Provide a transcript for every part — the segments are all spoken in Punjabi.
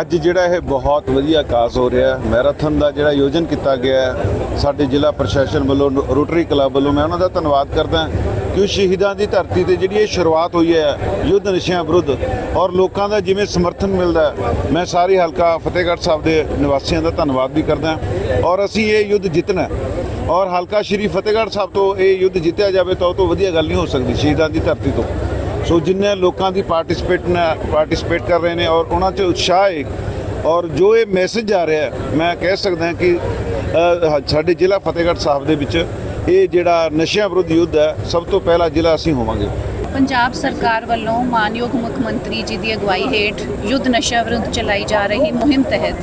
ਅੱਜ ਜਿਹੜਾ ਇਹ ਬਹੁਤ ਵਧੀਆ ਕਾਸ ਹੋ ਰਿਹਾ ਹੈ। ਮੈਰਾਥਨ ਦਾ ਜਿਹੜਾ ਆਯੋਜਨ ਕੀਤਾ ਗਿਆ ਹੈ, ਸਾਡੇ ਜ਼ਿਲ੍ਹਾ ਪ੍ਰਸ਼ਾਸਨ ਵੱਲੋਂ ਰੋਟਰੀ ਕਲੱਬ ਵੱਲੋਂ, ਮੈਂ ਉਹਨਾਂ ਦਾ ਧੰਨਵਾਦ ਕਰਦਾ ਕਿ ਸ਼ਹੀਦਾਂ ਦੀ ਧਰਤੀ ਤੇ ਜਿਹੜੀ ਇਹ ਸ਼ੁਰੂਆਤ ਹੋਈ ਹੈ, ਯੁੱਧ ਨਸ਼ਿਆਂ ਵਿਰੁੱਧ ਔਰ ਲੋਕਾਂ ਦਾ ਜਿਵੇਂ ਸਮਰਥਨ ਮਿਲਦਾ ਮੈਂ ਸਾਰੇ ਹਲਕਾ ਫਤਿਹਗੜ੍ਹ ਸਾਹਿਬ ਦੇ ਨਿਵਾਸੀਆਂ ਦਾ ਧੰਨਵਾਦ ਵੀ ਕਰਦਾ ਔਰ ਅਸੀਂ ਇਹ ਯੁੱਧ ਜਿੱਤਣਾ ਔਰ ਹਲਕਾ ਸ਼੍ਰੀ ਫਤਿਹਗੜ੍ਹ ਸਾਹਿਬ ਤੋਂ ਇਹ ਯੁੱਧ ਜਿੱਤਿਆ ਜਾਵੇ ਤਾਂ ਉਹ ਤੋਂ ਵਧੀਆ ਗੱਲ ਨਹੀਂ ਹੋ ਸਕਦੀ ਸ਼ਹੀਦਾਂ ਦੀ ਧਰਤੀ ਤੋਂ। ਸੋ ਜਿੰਨੇ ਲੋਕਾਂ ਦੀ ਪਾਰਟਿਸਿਪੇਟ ਨੇ ਪਾਰਟਿਸਿਪੇਟ ਕਰ ਰਹੇ ਨੇ ਔਰ ਉਹਨਾਂ 'ਚ ਉਤਸ਼ਾਹ ਹੈ ਔਰ ਜੋ ਇਹ ਮੈਸੇਜ ਆ ਰਿਹਾ ਮੈਂ ਕਹਿ ਸਕਦਾ ਕਿ ਸਾਡੇ ਜ਼ਿਲ੍ਹਾ ਫਤਿਹਗੜ੍ਹ ਸਾਹਿਬ ਦੇ ਵਿੱਚ ਇਹ ਜਿਹੜਾ ਨਸ਼ਿਆਂ ਵਿਰੁੱਧ ਯੁੱਧ ਹੈ ਸਭ ਤੋਂ ਪਹਿਲਾ ਜ਼ਿਲ੍ਹਾ ਅਸੀਂ ਹੋਵਾਂਗੇ। ਪੰਜਾਬ ਸਰਕਾਰ ਵੱਲੋਂ ਮਾਨਯੋਗ ਮੁੱਖ ਮੰਤਰੀ ਜੀ ਦੀ ਅਗਵਾਈ ਹੇਠ ਯੁੱਧ ਨਸ਼ਾ ਵਿਰੁੱਧ ਚਲਾਈ ਜਾ ਰਹੀ ਮੁਹਿੰਮ ਤਹਿਤ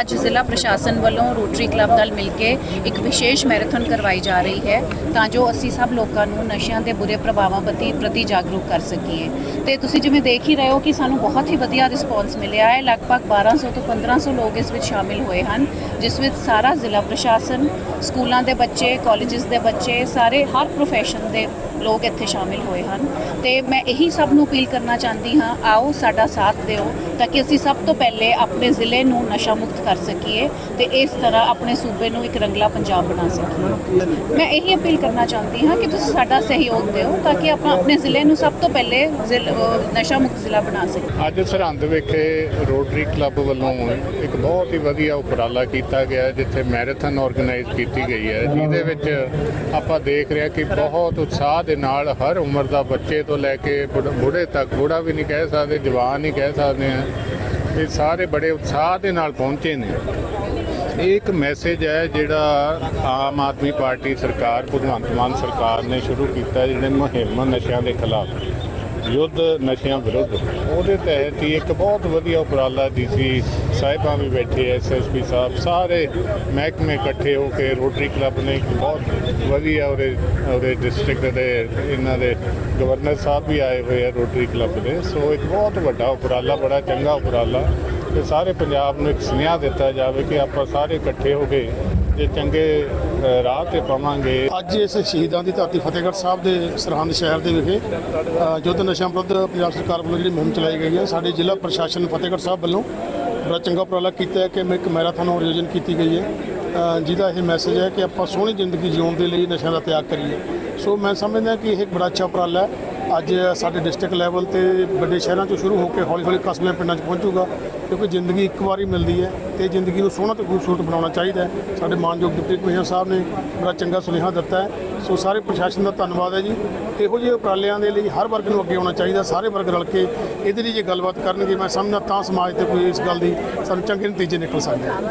ਅੱਜ ਜ਼ਿਲ੍ਹਾ ਪ੍ਰਸ਼ਾਸਨ ਵੱਲੋਂ ਰੋਟਰੀ ਕਲੱਬ ਨਾਲ ਮਿਲ ਕੇ ਇੱਕ ਵਿਸ਼ੇਸ਼ ਮੈਰਾਥਨ ਕਰਵਾਈ ਜਾ ਰਹੀ ਹੈ ਤਾਂ ਜੋ ਅਸੀਂ ਸਭ ਲੋਕਾਂ ਨੂੰ ਨਸ਼ਿਆਂ ਦੇ ਬੁਰੇ ਪ੍ਰਭਾਵਾਂ ਪ੍ਰਤੀ ਪ੍ਰਤੀ ਜਾਗਰੂਕ ਕਰ ਸਕੀਏ। ਤੇ ਤੁਸੀਂ ਜਿਵੇਂ ਦੇਖ ਹੀ ਰਹੇ ਹੋ ਕਿ ਸਾਨੂੰ ਬਹੁਤ ਹੀ ਵਧੀਆ ਰਿਸਪੌਂਸ ਮਿਲਿਆ ਹੈ। ਲਗਭਗ 1200 ਤੋਂ 1500 ਲੋਕ ਇਸ ਵਿੱਚ ਸ਼ਾਮਿਲ ਹੋਏ ਹਨ, ਜਿਸ ਵਿੱਚ ਸਾਰਾ ਜ਼ਿਲ੍ਹਾ ਪ੍ਰਸ਼ਾਸਨ, ਸਕੂਲਾਂ ਦੇ ਬੱਚੇ ਕਾਲਜਸ ਦੇ ਬੱਚੇ, ਸਾਰੇ ਹਰ ਪ੍ਰੋਫੈਸ਼ਨ ਦੇ ਲੋਕ ਇੱਥੇ ਸ਼ਾਮਿਲ ਹੋਏ ਹਨ। ਤੇ ਮੈਂ ਇਹੀ ਸਭ ਨੂੰ ਅਪੀਲ ਕਰਨਾ ਚਾਹੁੰਦੀ ਹਾਂ, ਆਓ ਸਾਡਾ ਸਾਥ ਦਿਓ, ਤਾਂ ਕਿ ਅਸੀਂ ਸਭ ਤੋਂ ਪਹਿਲੇ ਆਪਣੇ ਜ਼ਿਲ੍ਹੇ ਨੂੰ ਨਸ਼ਾ ਮੁਕਤ ਕਰ ਸਕੀਏ ਤੇ ਇਸ ਤਰ੍ਹਾਂ ਆਪਣੇ ਸੂਬੇ ਨੂੰ ਇੱਕ ਰੰਗਲਾ ਪੰਜਾਬ ਬਣਾ ਸਕੀਏ। ਮੈਂ ਇਹੀ ਅਪੀਲ ਕਰਨਾ ਚਾਹੁੰਦੀ ਹਾਂ ਕਿ ਤੁਸੀਂ ਸਾਡਾ ਸਹਿਯੋਗ ਦਿਓ, ਤਾਂ ਕਿ ਆਪਾਂ ਆਪਣੇ ਜ਼ਿਲ੍ਹੇ ਨੂੰ ਸਭ ਤੋਂ ਪਹਿਲੇ ਜ਼ਿਲ੍ਹ- ਨਸ਼ਾ ਮੁਕਤ ਜ਼ਿਲ੍ਹਾ ਬਣਾ ਸਕੀਏ। ਅੱਜ ਸਰਹੰਦ ਵਿਖੇ ਰੋਟਰੀ ਕਲੱਬ ਵੱਲੋਂ ਇੱਕ ਬਹੁਤ ਹੀ ਵਧੀਆ ਉਪਰਾਲਾ ਕੀਤਾ ਗਿਆ ਜਿੱਥੇ ਮੈਰਾਥਨ ਆਰਗੇਨਾਈਜ਼ ਕੀਤੀ ਗਈ ਹੈ, ਜਿਹਦੇ ਵਿੱਚ ਆਪਾਂ ਦੇਖ ਰਹੇ ਹਾਂ ਕਿ ਬਹੁਤ ਉਤਸ਼ਾਹ ਦੇ ਨਾਲ ਹਰ ਉਮਰ ਦਾ ਬੱਚੇ ਤੋਂ ਲੈ ਕੇ ਬੁੜ- ਬੁੜੇ ਤੱਕ ਬੁੜਾ ਵੀ ਨਹੀਂ ਕਹਿ ਸਕਦੇ, ਜਵਾਨ ਨਹੀਂ ਕਹਿ ਸਕਦੇ ਆ। ਇਹ ਸਾਰੇ ਬੜੇ ਉਤਸ਼ਾਹ ਦੇ ਨਾਲ ਪਹੁੰਚੇ ਨੇ। ਇਹ ਇੱਕ ਮੈਸੇਜ ਹੈ ਜਿਹੜਾ ਆਮ ਆਦਮੀ ਪਾਰਟੀ ਸਰਕਾਰ, ਭਗਵੰਤ ਮਾਨ ਸਰਕਾਰ ਨੇ ਸ਼ੁਰੂ ਕੀਤਾ ਜਿਹੜੇ ਮੁਹਿੰਮ ਨਸ਼ਿਆਂ ਦੇ ਖਿਲਾਫ। ਯੁੱਧ ਨਸ਼ਿਆਂ ਵਿਰੁੱਧ। ਉਹਦੇ ਤਹਿਤ ਹੀ ਇੱਕ ਬਹੁਤ ਵਧੀਆ ਉਪਰਾਲਾ ਡੀਸੀ ਸਾਹਿਬਾਂ ਵੀ ਬੈਠੇ ਐਸਐਸਪੀ ਸਾਹਿਬ, ਸਾਰੇ ਮਹਿਕਮੇ ਇਕੱਠੇ ਹੋ ਕੇ, ਰੋਟਰੀ ਕਲੱਬ ਨੇ ਇੱਕ ਬਹੁਤ ਵਧੀਆ ਉਹਦੇ ਉਹਦੇ ਡਿਸਟ੍ਰਿਕਟ ਦੇ ਇਹਨਾਂ ਦੇ ਗਵਰਨਰ ਸਾਹਿਬ ਵੀ ਆਏ ਹੋਏ ਆ ਰੋਟਰੀ ਕਲੱਬ ਦੇ। ਸੋ ਇੱਕ ਬਹੁਤ ਵੱਡਾ ਉਪਰਾਲਾ, ਬੜਾ ਚੰਗਾ ਉਪਰਾਲਾ, ਤੇ ਸਾਰੇ ਪੰਜਾਬ ਨੂੰ ਇੱਕ ਸੁਨੇਹਾ ਦਿੱਤਾ ਜਾਵੇ ਕਿ ਆਪਾਂ ਸਾਰੇ ਇਕੱਠੇ ਹੋ ਕੇ ਜੇ ਚੰਗੇ ਰਾਹ ਤੇ ਪਾਵਾਂਗੇ। ਅੱਜ ਇਸ ਸ਼ਹੀਦਾਂ ਦੀ ਧਰਤੀ ਫਤਿਹਗੜ੍ਹ ਸਾਹਿਬ ਦੇ ਸਰਹੰਦ ਸ਼ਹਿਰ ਦੇ ਵਿਖੇ ਯੁੱਧ ਨਸ਼ਾ ਵਿਰੁੱਧ ਪੰਜਾਬ ਸਰਕਾਰ ਵੱਲੋਂ ਜਿਹੜੀ ਮੁਹਿੰਮ ਚਲਾਈ ਗਈ ਹੈ, ਸਾਡੇ ਜ਼ਿਲ੍ਹਾ ਪ੍ਰਸ਼ਾਸਨ ਫਤਿਹਗੜ੍ਹ ਸਾਹਿਬ ਵੱਲੋਂ ਬੜਾ ਚੰਗਾ ਉਪਰਾਲਾ ਕੀਤਾ ਹੈ ਕਿ ਮੈਂ ਇੱਕ ਮੈਰਾਥਨ ਆਯੋਜਨ ਕੀਤੀ ਗਈ ਹੈ। ਜਿਹਦਾ ਇਹ ਮੈਸੇਜ ਹੈ ਕਿ ਆਪਾਂ ਸੋਹਣੀ ਜ਼ਿੰਦਗੀ ਜਿਉਣ ਦੇ ਲਈ ਨਸ਼ਿਆਂ ਦਾ ਤਿਆਗ ਕਰੀਏ। ਸੋ ਮੈਂ ਸਮਝਦਾ ਕਿ ਇਹ ਇੱਕ ਬੜਾ ਅੱਛਾ ਉਪਰਾਲਾ ਹੈ। ਅੱਜ ਸਾਡੇ ਡਿਸਟ੍ਰਿਕਟ ਲੈਵਲ ਤੇ ਵੱਡੇ ਸ਼ਹਿਰਾਂ ਤੋਂ ਸ਼ੁਰੂ ਹੋ ਕੇ ਹੌਲੀ ਹੌਲੀ ਕਸਬਿਆਂ ਪਿੰਡਾਂ 'ਚ ਪਹੁੰਚੂਗਾ, ਕਿਉਂਕਿ ਜ਼ਿੰਦਗੀ ਇੱਕ ਵਾਰੀ ਮਿਲਦੀ ਹੈ ਤੇ ਜ਼ਿੰਦਗੀ ਨੂੰ ਸੋਹਣਾ ਤੇ ਖੂਬਸੂਰਤ ਬਣਾਉਣਾ ਚਾਹੀਦਾ ਹੈ। ਸਾਡੇ ਮਾਨਯੋਗ ਡਿਪਟੀ ਕਮਿਸ਼ਨਰ ਸਾਹਿਬ ਨੇ ਬੜਾ ਚੰਗਾ ਸੁਨੇਹਾ ਦਿੱਤਾ ਹੈ। ਸੋ ਸਾਰੇ ਪ੍ਰਸ਼ਾਸਨ ਦਾ ਧੰਨਵਾਦ ਹੈ ਜੀ। ਇਹੋ ਜਿਹੇ ਉਪਰਾਲਿਆਂ ਦੇ ਲਈ ਹਰ ਵਰਗ ਨੂੰ ਅੱਗੇ ਆਉਣਾ ਚਾਹੀਦਾ, ਸਾਰੇ ਵਰਗ ਰਲ ਕੇ ਇਹਦੇ ਲਈ ਜੇ ਗੱਲਬਾਤ ਕਰਨਗੇ, ਮੈਂ ਸਮਝਦਾ ਤਾਂ ਸਮਾਜ ਤੇ ਕੋਈ ਇਸ ਗੱਲ ਦੀ ਸਾਨੂੰ ਚੰਗੇ ਨਤੀਜੇ ਨਿਕਲ ਸਕਦੇ ਹਨ।